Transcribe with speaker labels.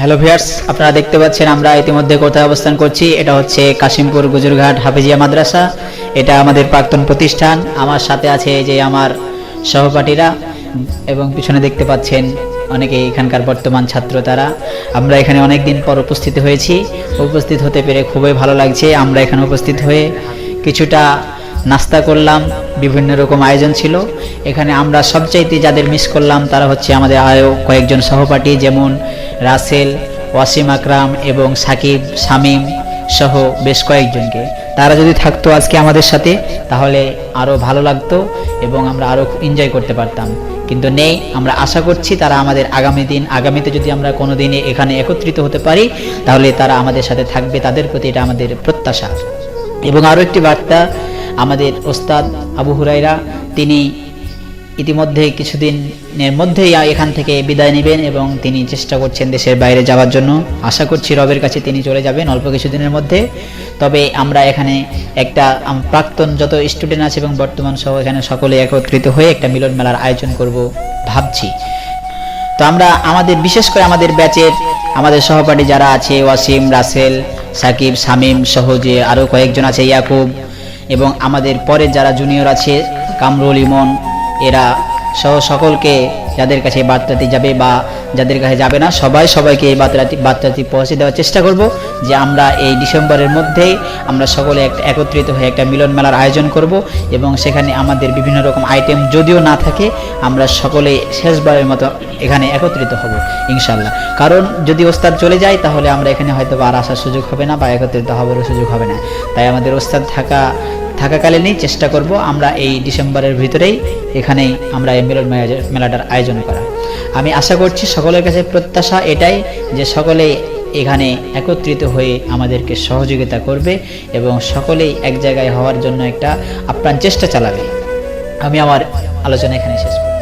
Speaker 1: Hello viewers আপনারা দেখতে পাচ্ছেন আমরা ইতিমধ্যে কোথায় অবস্থান করছি? এটা হচ্ছে কাশিমপুর গুজুরঘাট হাফিজিয়া মাদ্রাসা। এটা আমাদের প্রাক্তন প্রতিষ্ঠান। আমার সাথে আছে যে আমার সহপাঠীরা এবং পিছনে দেখতে পাচ্ছেন অনেকে এখানকার বর্তমান ছাত্র তারা। আমরা এখানে অনেক দিন পর উপস্থিত হয়েছি। উপস্থিত হতে পেরে খুবই ভালো লাগছে। আমরা এখানে উপস্থিত হয়ে কিছুটা নাস্তা করলাম। বিভিন্ন রকম আয়োজন ছিল। এখানে আমরা সবচাইতে যাদের মিস করলাম তারা হচ্ছে আমাদের আরও কয়েকজন সহপাঠী, যেমন রাসেল, ওয়াসিম আকরাম এবং সাকিব, শামীম সহ বেশ কয়েকজনকে। তারা যদি থাকতো আজকে আমাদের সাথে, তাহলে আরও ভালো লাগতো এবং আমরা আরও এনজয় করতে পারতাম। কিন্তু নেই, আমরা আশা করছি তারা আমাদের আগামী দিন, আগামীতে যদি আমরা কোনো দিনে এখানে একত্রিত হতে পারি, তাহলে তারা আমাদের সাথে থাকবে, তাদের প্রতি এটা আমাদের প্রত্যাশা। এবং আরও একটি বার্তা, আমাদের ওস্তাদ আবু হুরাইরা তিনি ইতিমধ্যে কিছুদিনের মধ্যেই এখান থেকে বিদায় নেবেন এবং তিনি চেষ্টা করছেন দেশের বাইরে যাওয়ার জন্য। আশা করছি রবের কাছে তিনি চলে যাবেন অল্প কিছুদিনের মধ্যে। তবে আমরা এখানে একটা প্রাক্তন যত স্টুডেন্ট আছে এবং বর্তমান সহ এখানে সকলে একত্রিত হয়ে একটা মিলন মেলার আয়োজন করব ভাবছি। তো আমরা আমাদের, বিশেষ করে আমাদের ব্যাচের, আমাদের সহপাঠী যারা আছে, ওয়াসিম, রাসেল, সাকিব, শামীম সহ যে আরও কয়েকজন আছে, ইয়াকুব এবং আমাদের পরে যারা জুনিয়র আছে, কামরুল, ইমন এরা সহ সকলকে যাদের কাছে এই বার্তাটি যাবে বা যাদের কাছে যাবে না, সবাই সবাইকে এই বার্তাটি বার্তাটি পৌঁছে দেওয়ার চেষ্টা করব যে আমরা এই ডিসেম্বরের মধ্যেই আমরা সকলে একটা একত্রিত হয়ে একটা মিলন মেলার আয়োজন করব এবং সেখানে আমাদের বিভিন্ন রকম আইটেম যদিও না থাকে, আমরা সকলে শেষবারের মতো এখানে একত্রিত হব ইনশাল্লাহ কারণ যদি ওস্তাদ চলে যায়, তাহলে আমরা এখানে হয়তো আর আসার সুযোগ হবে না বা একত্রিত হবারও সুযোগ হবে না। তাই আমাদের ওস্তাদ থাকা থাকাকালীনই চেষ্টা করব আমরা এই ডিসেম্বরের ভিতরেই এখানেই আমরা এই মিলন মেলাটার আয়োজন করা। আমি আশা করছি সকলের কাছে প্রত্যাশা এটাই যে সকলেই এখানে একত্রিত হয়ে আমাদেরকে সহযোগিতা করবে এবং সকলেই এক জায়গায় হওয়ার জন্য একটা আপ্রাণ চেষ্টা চালাবে। আমি আমার আলোচনা এখানে শেষ করছি।